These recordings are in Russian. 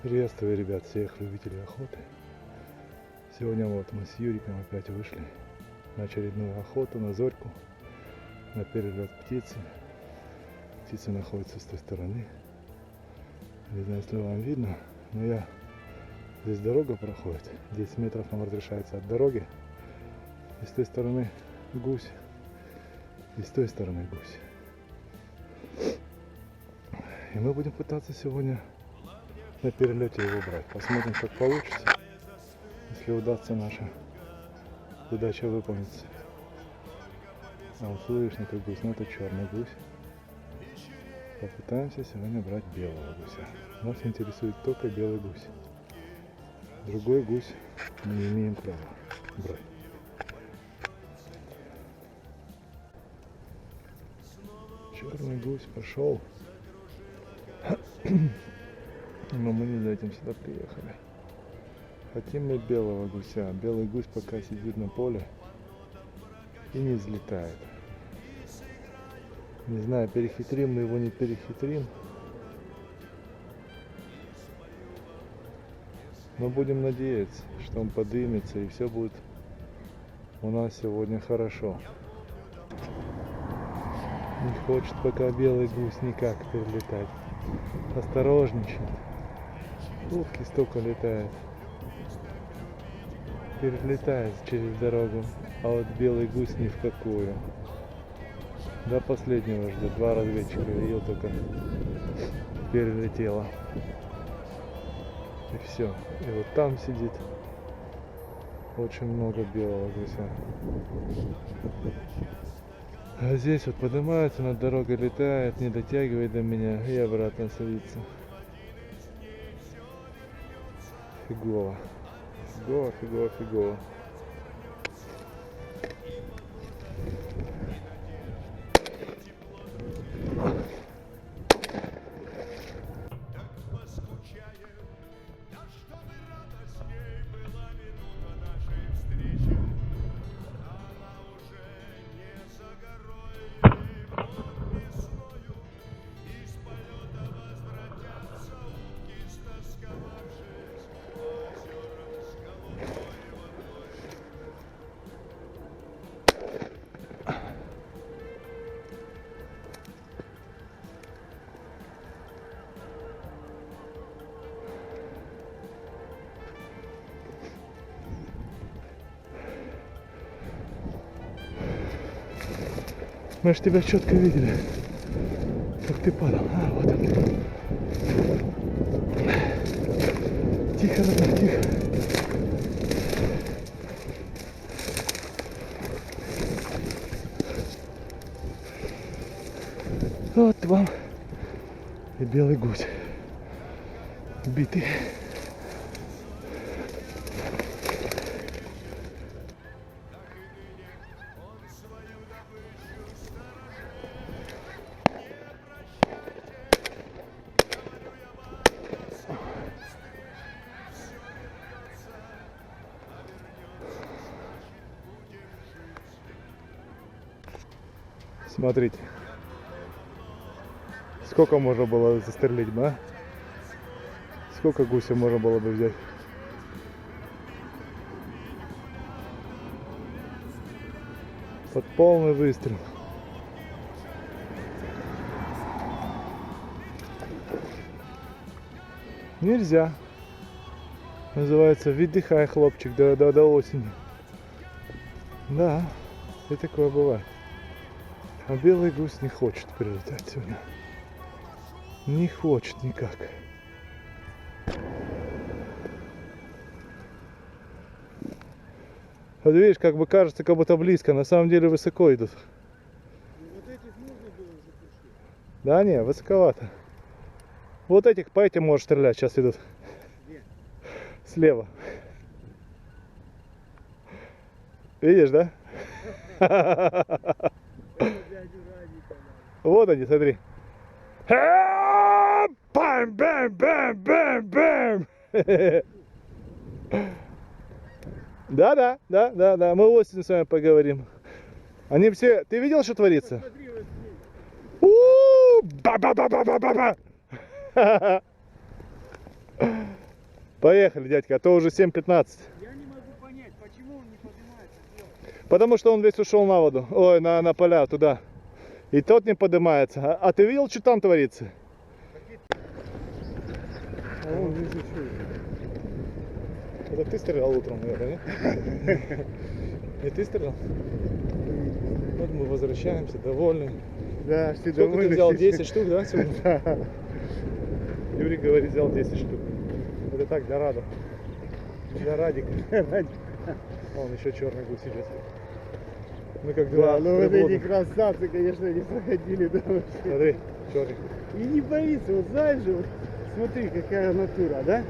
Приветствую, ребят, всех любителей охоты. Сегодня вот мы с Юриком опять вышли на очередную охоту, на зорьку, на перелет птицы. Птица находится с той стороны. Не знаю, если вам видно, но я здесь дорога проходит. 10 метров нам разрешается от дороги. И с той стороны гусь, и с той стороны гусь. И мы будем пытаться сегодня на перелете его брать. Посмотрим, как получится. Если удастся наша задача выполнится. А вот слышно, как гусь, ну это черный гусь. Попытаемся сегодня брать белого гуся. Нас интересует только белый гусь. Другой гусь мы не имеем права брать. Черный гусь пошел. Но мы не за этим сюда приехали. Хотим мы белого гуся. Белый гусь пока сидит на поле и не взлетает. Не знаю, перехитрим мы его, не перехитрим. Но будем надеяться, что он подымется и все будет у нас сегодня хорошо. Не хочет пока белый гусь никак перелетать. Осторожничает. Утки столько летает. Перелетает через дорогу. А вот белый гусь ни в какую. До последнего ждет. Два разведчика видел только перелетела. И все. И вот там сидит очень много белого гуся. А здесь вот поднимается над дорогой, летает, не дотягивает до меня и обратно садится. Фигово. Фигово, фигово, фигово. Мы же тебя четко видели, как ты падал. А, вот он. Тихо, родной, тихо. Вот вам и белый гусь. Битый. Смотрите. Сколько можно было застрелить бы, а? Сколько гуся можно было бы взять? Под полный выстрел. Нельзя. Называется «Выдыхай, хлопчик, до, до, до осени». Да, и такое бывает. А белый гусь не хочет прилетать сюда. Не хочет никак. Вот видишь, как бы кажется, как будто близко, на самом деле высоко идут. Вот этих можно было. Да не, высоковато. Вот этих по этим можешь стрелять, сейчас идут. Где? Слева. Видишь, да? Вот они, смотри. Бам, бам, бам, бам, бам. Да, да, да, да, да. Мы осенью с вами поговорим. Они все. Ты видел, что творится? Смотри, вот здесь. У, ба ба ба ба ба ба ба Поехали, дядька, а то уже 7.15. Я не могу понять, почему он не поднимается вверх. Потому что он весь ушел на воду. Ой, на, на поля, туда. И тот не поднимается. А, а ты видел, что там творится? А он что? Это ты стрелял утром, наверное, не? Не ты стрелял? Вот мы возвращаемся, довольны. Да, все Сколько ты взял? 10 штук, да, сегодня? Юрий говорит, взял 10 штук. Это так, для Рада. Для Радика. Вон еще черный гусь Мы как Да, ну вот эти красавцы, конечно, не проходили да, вообще. Смотри, черный. И не боится, вот знаешь же, вот, смотри, какая натура, да?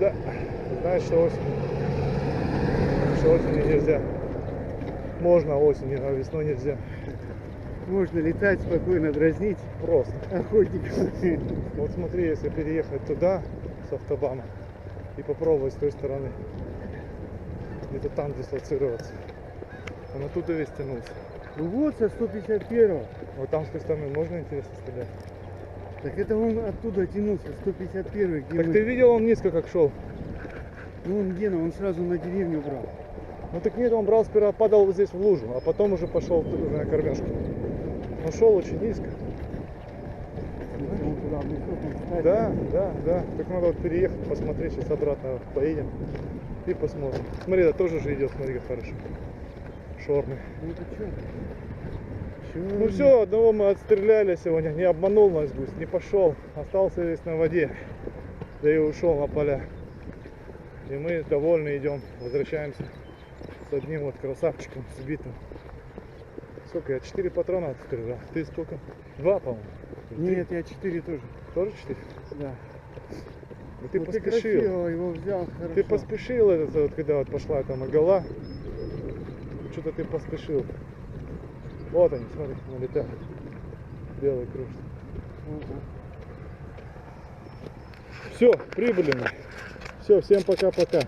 Да. Знаешь, что осенью, что осенью нельзя. Можно осенью, а весной нельзя. Можно летать спокойно, дразнить Просто. охотников. Вот смотри, если переехать туда с автобана и попробовать с той стороны, где-то там дислоцироваться, он оттуда весь тянулся. Ну вот со 151 Вот там с той стороны можно интересно стрелять. Так это он оттуда тянулся, 151 где Так мы. ты видел, он низко как шел. Ну он где, он сразу на деревню брал. Ну так нет, он брал сперва, падал вот здесь в лужу, а потом уже пошел на кормежку. Он шел очень низко. Да, да, да. Так надо вот переехать, посмотреть, сейчас обратно поедем и посмотрим. Смотри, да тоже же идет, смотри, как хорошо. Шорный. Ну ты? Ну все, одного мы отстреляли сегодня, не обманул нас гусь, не пошел, остался весь на воде, да и ушел на поля. И мы довольны идем, возвращаемся с одним вот красавчиком сбитым. Сколько я? Четыре патрона отстрелял. Ты сколько? Два, по-моему. Нет, я 4 тоже. Тоже четыре? Да. Ну ты Вот поспешил. красиво его взял, хорошо. Ты поспешил, этот, вот, когда вот пошла там гола. Что-то ты поспешил. Вот они, смотри, налетают. Белый кружится. Ага. Все, прибыли мы. Все, всем пока-пока.